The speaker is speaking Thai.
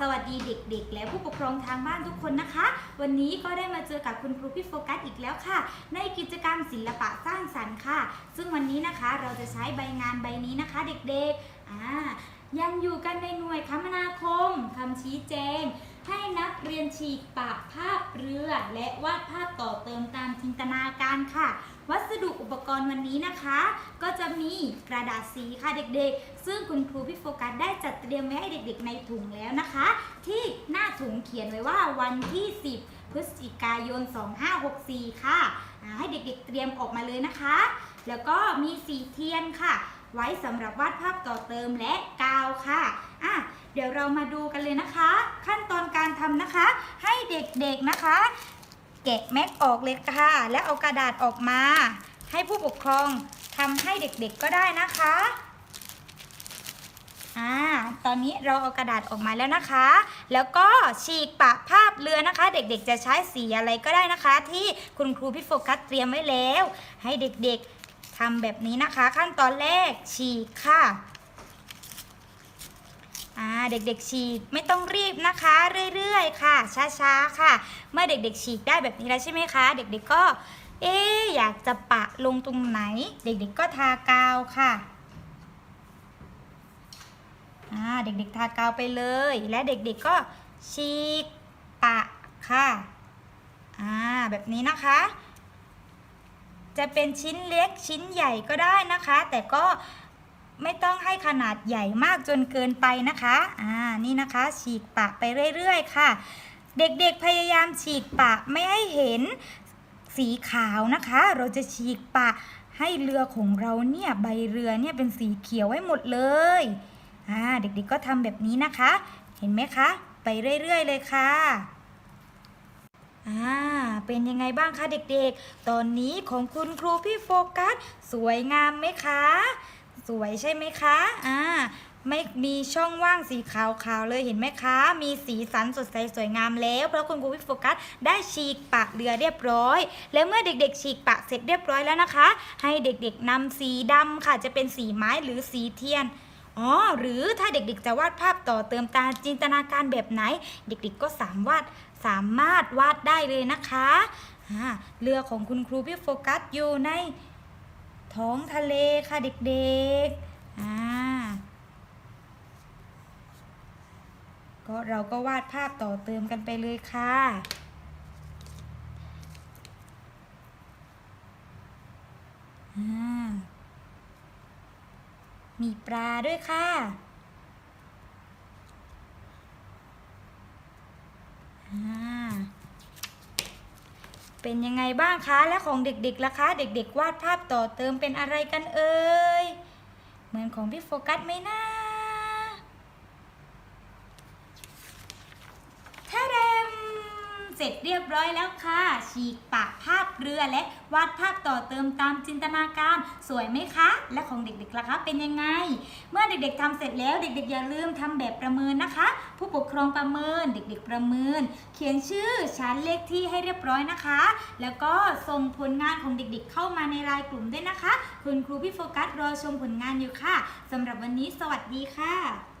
สวัสดีเด็กๆ และผู้ปกครองทางบ้านทุกคนนะคะ วันนี้ก็ได้มาเจอกับคุณครูพี่โฟกัสอีกแล้วค่ะ ในกิจกรรมศิลปะสร้างสรรค์ค่ะ ซึ่งวันนี้นะคะเราจะใช้ใบงานใบนี้นะคะเด็กๆ อ่ายังอยู่กันในหน่วยคมนาคมคำชี้แจง ให้นักเรียนฉีกปากภาพเรือ และวาดภาพต่อเติมตามจินตนาการค่ะ วัสดุอุปกรณ์วันนี้นะคะ ก็จะมีกระดาษสีค่ะเด็กๆ ซึ่งคุณครูพี่โฟกัสได้จัดเตรียมไว้ให้เด็กๆ ในถุงแล้วนะคะ ที่หน้าถุงเขียนไว้ว่าวันที่ 10 พฤศจิกายน 2564 ค่ะอ่าให้เด็กๆ เตรียมออกมาเลยนะคะ แล้วก็มีสีเทียนค่ะ ไว้สำหรับวาดภาพต่อเติมและกาวค่ะอะ เดี๋ยวเรามาดูกันเลยนะคะ ขั้นตอนการทำนะคะ ให้เด็กๆนะคะ แกะแม็กออกเลยค่ะ แล้วเอากระดาษออกมา ให้ผู้ปกครองทำให้เด็กๆก็ได้นะคะอ่าตอนนี้เราเอากระดาษออกมาแล้วนะคะ แล้วก็ฉีกปะภาพเรือนะคะ เด็กๆ จะใช้สีอะไรก็ได้นะคะ ที่คุณครูพี่โฟกัสเตรียมไว้แล้ว ให้เด็กๆ ทำแบบนี้นะคะ ขั้นตอนแรกฉีกค่ะเด็กๆฉีกไม่ต้องรีบนะคะ เรื่อยๆ ค่ะ ช้าๆ ค่ะ เมื่อเด็กๆฉีกได้แบบนี้แล้วใช่ไหมคะ เด็กๆก็ เอ๊อยากจะปะลงตรงไหน เด็กๆก็ทากาวค่ะเด็กๆทากาวไปเลย และเด็กๆก็ฉีกปะค่ะแบบนี้นะคะ จะเป็นชิ้นเล็กชิ้นใหญ่ก็ได้นะคะ แต่ก็ไม่ต้องให้ขนาดใหญ่มากจนเกินไปนะคะ อ่า นี่นะคะฉีกปะไปเรื่อยๆ ค่ะ เด็กๆพยายามฉีกปะไม่ให้เห็นสีขาวนะคะ เราจะฉีกปะให้เรือของเราเนี่ยใบเรือเนี่ยเป็นสีเขียวไว้หมดเลย อ่า เด็กๆก็ทำแบบนี้นะคะ เห็นไหมคะ ไปเรื่อยๆ เลยค่ะ อ่า เป็นยังไงบ้างคะเด็กๆ ตอนนี้ของคุณครูพี่โฟกัส สวยงามไหมคะ สวยใช่ไหมคะ อ่า ไม่มีช่องว่างสีขาวๆเลยเห็นไหมคะ มีสีสันสดใสสวยงามแล้ว เพราะคุณครูพี่โฟกัสได้ฉีกปากเรือเรียบร้อย แล้วเมื่อเด็กๆ ฉีกปากเสร็จเรียบร้อยแล้วนะคะ ให้เด็กๆนำสีดำค่ะ จะเป็นสีไม้หรือสีเทียนอ๋อหรือถ้าเด็กๆ จะวาดภาพต่อเติมตามจินตนาการแบบไหน เด็กๆก็สามารถ สามารถวาดได้เลยนะคะเรือของคุณครูพี่โฟกัสอยู่ในท้องทะเลค่ะเด็กๆก็เราก็วาดภาพต่อเติมกันไปเลยค่ะมีปลาด้วยค่ะ อ่า เป็นยังไงบ้างคะ และของเด็กๆล่ะคะ เด็ก ๆ วาดภาพต่อเติมเป็นอะไรกันเอ่ย เหมือนของพี่โฟกัสไหมนะท่าเดมเสร็จเรียบร้อยแล้วค่ะ ฉีกปากภาพเรือและวาดภาพต่อเติมตามจินตนาการ สวยไหมคะ และของเด็กๆล่ะคะ เป็นยังไง เมื่อเด็กๆทำเสร็จแล้วเด็ก ๆ อย่าลืมทำแบบประเมินนะคะ ผู้ปกครองประเมิน เด็กๆประเมิน เขียนชื่อชั้นเลขที่ให้เรียบร้อยนะคะ แล้วก็ส่งผลงานของเด็กๆ เข้ามาในรายกลุ่มด้วยนะคะ คุณครูพี่โฟกัสรอชมผลงานอยู่ค่ะสำหรับวันนี้สวัสดีค่ะ